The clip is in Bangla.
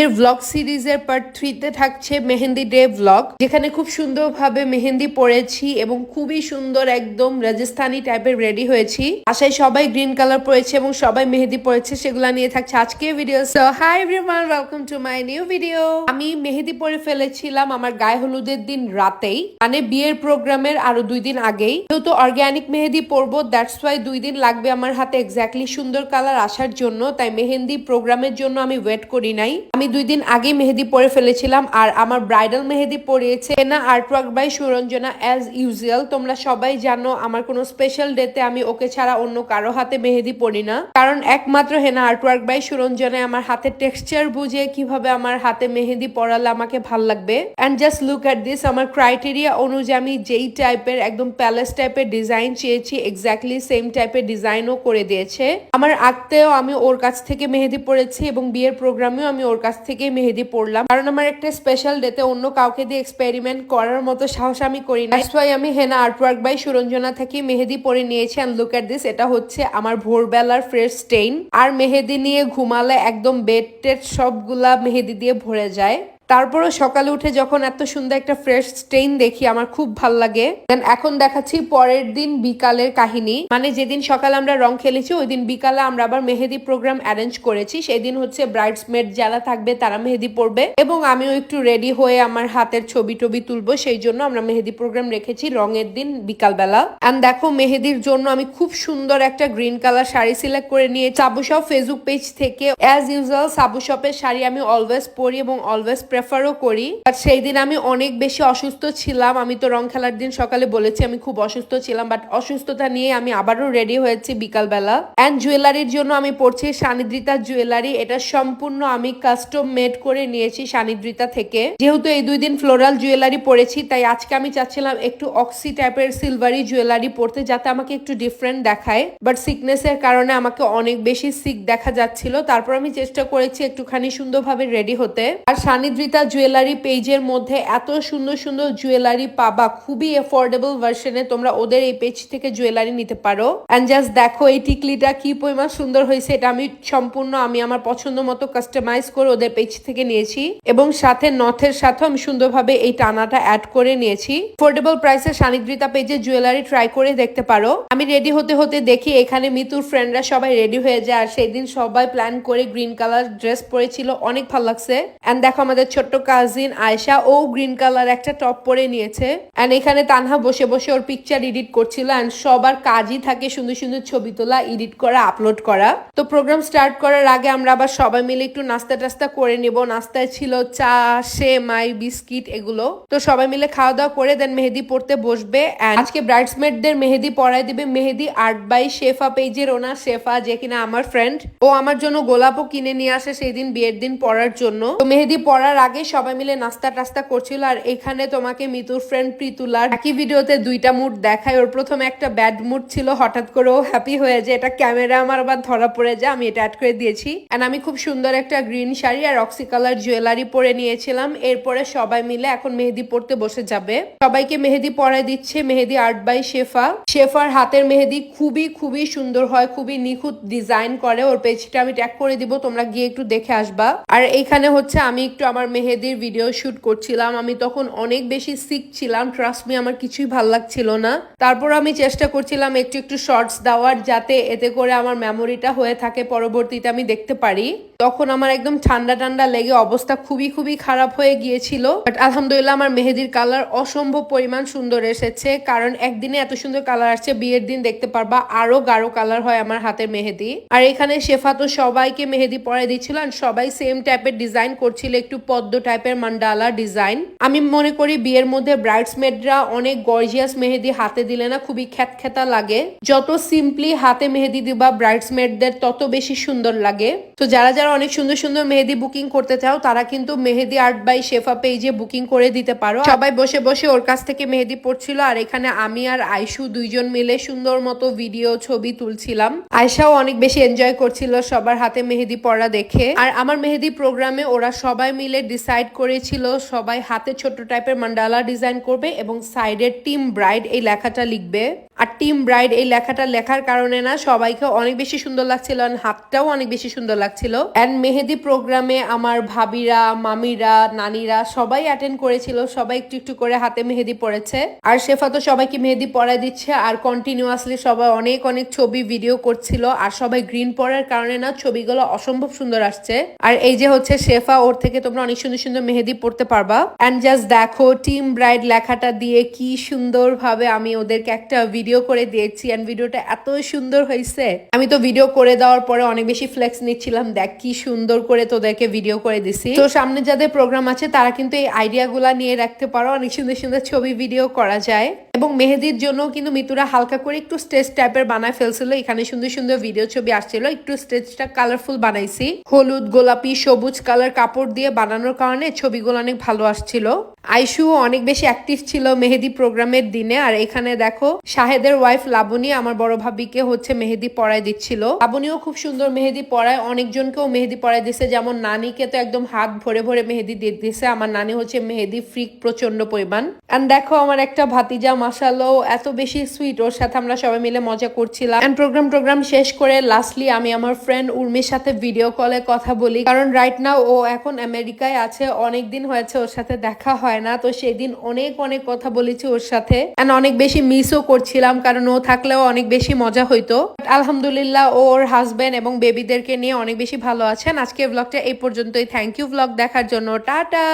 এর ভ্লগ সিরিজের পার্ট থ্রিতে থাকছে মেহেন্দি ডে ভ্লগ যেখানে খুব সুন্দরভাবে মেহেন্দি পরেছি এবং খুবই সুন্দর একদম রাজস্থানি টাইপের রেডি হয়েছি। আশায় সবাই গ্রিন কালার পরেছে এবং সবাই মেহেন্দি পরেছে, সেগুলো নিয়ে থাকছে আজকে video so hi everyone welcome to my new video আমি মেহেদি পরে ফেলেছিলাম আমার গায়ে হলুদের দিন রাতেই মানে বিয়ের প্রোগ্রামের আরও দুই দিন আগেই। যেহেতু অর্গানিক মেহেদি পরবো দ্যাটস ওয়াই দুই দিন লাগবে আমার হাতে এক্স্যাক্টলি সুন্দর কালার আসার জন্য, তাই মেহেন্দি প্রোগ্রামের জন্য আমি ওয়েট করি নাই। আমি দুই দিন আগে মেহেদি পরে ফেলেছিলাম, আর আমার ব্রাইডাল মেহেদি পরিয়েছে না artwork by Suranjana as usual তোমরা সবাই জানো আমার কোনো স্পেশাল ডেতে আমি ওকে ছাড়া অন্য কারও হাতে মেহেদি পরি না। কারণ একমাত্র হেনা আর্টওয়ার্ক বাই সুরঞ্জনায় আমার হাতের টেক্সচার বুঝে কীভাবে আমার হাতে মেহেদি পরালে আমাকে ভালো লাগবে। And just look at this আমার ক্রাইটেরিয়া অনুযায়ী আমি যেই টাইপের একদম প্যালেস টাইপের ডিজাইন চেয়েছি এক্স্যাক্টলি সেম টাইপের ডিজাইনও করে দিয়েছে। আমার আঁকতেও আমি ওর কাছ থেকে মেহেদি পড়েছি এবং বিয়ের প্রোগ্রামেও আমি ওর কাছ থেকে মেহেদি পড়লাম কারণ আমার একটা স্পেশাল ডেতে অন্য কাউকে দিয়ে এক্সপেরিমেন্ট করার মতো সাহস আমি করি না ওয়াই আমি হেনা আর্টওয়ার্ক বাই সুরঞ্জনা থেকে মেহেদি পরে নিয়েছি অ্যান্ড লুক অ্যাট দিস এটা হচ্ছে আমার ভোরবেলার ফ্রেশ স্টেইন আর মেহেদি নিয়ে ঘুমালে একদম বেড টেড সবগুলা মেহেদি দিয়ে ভরে যায়। তারপরও সকালে উঠে যখন এত সুন্দর একটা ফ্রেশ স্টেইন দেখি, আমার খুব ভালো লাগে। এখন দেখাচ্ছি পরের দিন বিকালের কাহিনী। মানে যেদিন সকালে আমরা রং খেলেছি, ওই দিন বিকালে আমরা আবার মেহেদি প্রোগ্রাম অ্যারেঞ্জ করেছি। সেদিন হচ্ছে ব্রাইডসমেড যারা থাকবে, তারা মেহেদি পড়বে এবং আমিও একটু রেডি হয়ে আমার হাতের ছবি টবি তুলবো। সেই জন্য আমরা মেহেদি প্রোগ্রাম রেখেছি রঙের দিন বিকালবেলা। অ্যান্ড দেখো, মেহেদির জন্য আমি খুব সুন্দর একটা গ্রিন কালার শাড়ি সিলেক্ট করে নিয়ে সাবু শপ ফেসবুক পেজ থেকে। অ্যাজ ইউজুয়াল সাবু শপের শাড়ি আমি অলওয়েজ পরি এবং অলওয়েজ প্রেফারও করি বাট সেই দিন আমি অনেক বেশি অসুস্থ ছিলাম। আমি তো রং খেলার দিন সকালে বলেছি আমি খুব অসুস্থ ছিলাম বাট অসুস্থতা নিয়ে আমি আবারও রেডি হয়েছি বিকালবেলা। অ্যান্ড জুয়েলারির জন্য আমি পড়ছি সানিদ্রিতা জুয়েলারি এটা সম্পূর্ণ আমি কাস্টম মেড করে নিয়েছি সানিদ্রিতা থেকে। যেহেতু এই দুই দিন ফ্লোরাল জুয়েলারি পরেছি তাই আজকে আমি চাচ্ছিলাম একটু অক্সি টাইপের সিলভারি জুয়েলারি পরতে যাতে আমাকে একটু ডিফারেন্ট দেখায়। বাট সিকনেসের কারণে আমাকে অনেক বেশি সিক দেখা যাচ্ছিল। তারপর আমি চেষ্টা করেছি একটুখানি সুন্দরভাবে রেডি হতে। আর সানিদ্রিতা জুয়েলারি পেজের মধ্যে এত সুন্দর সুন্দর জুয়েলারি পাবা, খুবই এফোর্ডেবল ভার্সনে তোমরা ওদের এই পেজ থেকে জুয়েলারি নিতে পারো। অ্যান্ড জাস্ট দেখো এই টিকলিটা কি পরিমাণ সুন্দর হয়েছে, এটা আমি সম্পূর্ণ, আমি আমার পছন্দ মতো কাস্টমাইজ করে ওদের পেজ থেকে নিয়েছি। এবং সাথে নথের সাথে আমি সুন্দরভাবে এই টানাটা অ্যাড করে নিয়েছি। এফোর্ডেবল প্রাইসে সানিদ্রিতা পেজে জুয়েলারি ট্রাই করে দেখতে পারো। আমি রেডি হতে হতে দেখি এখানে মিতুর ফ্রেন্ডরা সবাই রেডি হয়ে যায়, আর সেদিন সবাই প্ল্যান করে গ্রিন কালার ড্রেস পরেছিল, অনেক ভালো লাগছে। অ্যান্ড দেখো আমাদের ছোট্ট কাজিন আয়শা ও গ্রিন কালার একটা টপ পরে নিয়েছে। অ্যান্ড এখানে তানহা বসে বসে ওর পিকচার এডিট করছিল অ্যান্ড সবার কাজই থাকে সুন্দর সুন্দর ছবি তোলা এডিট করা আপলোড করা। তো প্রোগ্রাম স্টার্ট করার আগে আমরা আবার সবাই মিলে একটু নাস্তা টাস্তা করে নেব। নাস্তায় ছিল চা সেমাই বিস্কিট এগুলো। তো সবাই মিলে খাওয়া দাওয়া করে দেন মেহেদি পড়তে বসবে। আজকে ব্রাইডসমেটদের মেহেদি পড়ায় দিবে মেহেদি আর্ট বাই শেফা পেজের ওনার শেফা, যে কিনা আমার ফ্রেন্ড ও আমার জন্য গোলাপও কিনে নিয়ে আসে সেই দিন বিয়ের দিন পড়ার জন্য। তো মেহেদি পড়ার আগে সবাই মিলে নাস্তা টাস্তা করছিল, আর এখানে তোমাকে মিতুর ফ্রেন্ড প্রীতুলার একই ভিডিওতে দুইটা মুড দেখায়। ওর প্রথমে একটা ব্যাড মুড ছিল, হঠাৎ করে ও হ্যাপি হয়ে যায়। এটা ক্যামেরা আমার আবার ধরা পড়ে যায়, আমি এটা অ্যাড করে দিয়েছি। এন্ড আমি খুব সুন্দর একটা গ্রিন শাড়ি আর অক্সি কালার জুয়েলারি পরে নিয়েছিলাম। এরপরে সবাই মিলে এখন মেহেদি পড়তে বসে যাবে। সবাইকে মেহেদি পরায় দিচ্ছে, মেহেদি আর্ট বাই শেফা। শেফার হাতের মেহেদি খুবই খুবই সুন্দর হয়, খুবই নিখুঁত ডিজাইন করে। ওর পেজটা আমি ট্যাগ করে দিব, তোমরা গিয়ে একটু দেখে আসবা। আর এইখানে হচ্ছে আমি একটু আমার মেহেদির ভিডিও শুট করছিলাম, আমি তখন অনেক বেশি সিক ছিলাম ট্রাস্ট মি আমার কিছুই ভালো লাগছিল না। তারপর আমি চেষ্টা করছিলাম একটু একটু শর্টস দেওয়ার, যাতে এতে করে আমার মেমোরিটা হয়ে থাকে, পরবর্তীতে আমি দেখতে পারি। তখন আমার একদম ঠান্ডা ঠান্ডা লেগে অবস্থা খুবই খুবই খারাপ হয়ে গিয়েছিল। বাট আলহামদুলিল্লাহ আমার মেহেদির কালার অসম্ভব পরিমাণ সুন্দর এসেছে। কারণ একদিনে এত সুন্দর কালার আসছে, বিয়ের দিন দেখতে পারবা আরও গাঢ় কালার হয় আমার হাতের মেহেদি। আর এখানে শেফা তো সবাইকে মেহেদি পরে দিচ্ছিল আর সবাই সেম টাইপের ডিজাইন করছিল, একটু পদ্ম টাইপের মান্ডালা ডিজাইন আমি মনে করি বিয়ের মধ্যে ব্রাইডসমেডরা অনেক গর্জিয়াস মেহেদি হাতে দিলে না খুবই খ্যাতখ্যাতা লাগে। যত সিম্পলি হাতে মেহেদি দিবা ব্রাইডসমেডদের তত বেশি সুন্দর লাগে। তো যারা যারা অনেক সুন্দর সুন্দর মেহেদি বুকিং করতে চাও, তারা কিন্তু মেহেদি আর্ট বাই শেফা পেজে বুকিং করে দিতে পারো। সবাই বসে বসে ওর কাছ থেকে মেহেদি পড়ছিল, আর এখানে আমি আর আয়শু দুইজন মিলে সুন্দর মতো ভিডিও ছবি তুলছিলাম। আয়সাও অনেক বেশি এনজয় করছিল সবার হাতে মেহেদি পড়া দেখে। আর আমার মেহেদি প্রোগ্রামে ওরা সবাই মিলে ডিসাইড করেছিল, সবাই হাতে ছোট টাইপের মান্ডালা ডিজাইন করবে এবং সাইডে টিম ব্রাইড এই লেখাটা লিখবে। আর টিম ব্রাইড এই লেখাটা লেখার কারণে না, সবাইকে অনেক বেশি সুন্দর লাগছিল হাতটাও অনেক বেশি সুন্দর লাগছিল। অ্যান্ড মেহেদি প্রোগ্রামে আমার ভাবিরা, মামিরা, নানিরা সবাই অ্যাটেন্ড করেছিল, সবাই একটু একটু করে হাতে মেহেদি পড়েছে। আর শেফা তো সবাইকে মেহেদি পরায় দিচ্ছে, আর কন্টিনিউয়াসলি সবাই অনেক অনেক ছবি ভিডিও করছিল, আর সবাই গ্রিন পরার কারণে না ছবিগুলো অসম্ভব সুন্দর আসছে। আর এই যে হচ্ছে শেফা, ওর থেকে তোমরা অনেক সুন্দর সুন্দর মেহেদি পড়তে পারবা। অ্যান্ড জাস্ট দেখো টিম ব্রাইড লেখাটা দিয়ে কি সুন্দর ভাবে আমি ওদেরকে একটা ভিডিও করে দিয়েছি অ্যান্ড ভিডিওটা এত সুন্দর হয়েছে। আমি তো ভিডিও করে দেওয়ার পরে অনেক বেশি ফ্লেক্স নিচ্ছিলাম, দেখ কি সুন্দর করে তোদেরকে ভিডিও করে দিছি। তো সামনে যাদের প্রোগ্রাম আছে, তারা কিন্তু এই আইডিয়া গুলা নিয়ে রাখতে পারো। অনেক সুন্দর সুন্দর ছবি ভিডিও করা যায়। এবং মেহেদির জন্য কিন্তু মিতুরা হালকা করে একটু স্টেজ টাইপের বানায় ফেলছিল। এখানে সুন্দর সুন্দর ভিডিও ছবি আসছিল। একটু স্টেজটা কালারফুল বানাইছি। হলুদ, গোলাপি, সবুজ কালার কাপড় দিয়ে বানানোর কারণে ছবিগুলো অনেক ভালো আসছিল। আইসু অনেক বেশি অ্যাক্টিভ ছিল মেহেদি প্রোগ্রামের দিনে। আর এখানে দেখো, শাহেদের ওয়াইফ লাবণী আমার বড় ভাবিকে হচ্ছে মেহেদি পরায় দিচ্ছিল। লাবণীও খুব সুন্দর মেহেদি পরায়, অনেকজনকেও মেহেদি পরায় দিছে। যেমন নানিকে তো একদম হাত ভরে ভরে মেহেদি দিয়ে দিছে। আমার নানি হচ্ছে মেহেদি ফ্রিক প্রচণ্ড পরিমাণ। এন্ড দেখো আমার একটা ভাতিজা মাসালো এত বেশি সুইট ওর সাথে আমরা সবাই মিলে মজা করছিলাম। এন্ড প্রোগ্রাম টোগ্রাম শেষ করে লাস্টলি আমি আমার ফ্রেন্ড উর্মির সাথে ভিডিও কলে কথা বলি। কারণ রাইট নাও ও এখন আমেরিকায় আছে। অনেক দিন হয়েছে ওর সাথে দেখা হয় না। তো সেদিন অনেক অনেক কথা বলেছি ওর সাথে। অনেক বেশি মিসও করছিলাম কারণ ও থাকলেও অনেক বেশি মজা হইতো। আলহামদুলিল্লাহ ওর হাজবেন্ড এবং বেবিদেরকে নিয়ে অনেক বেশি ভালো আছেন। আজকে ব্লগটা এই পর্যন্তই। থ্যাংক ইউ ব্লগ দেখার জন্য। টাটা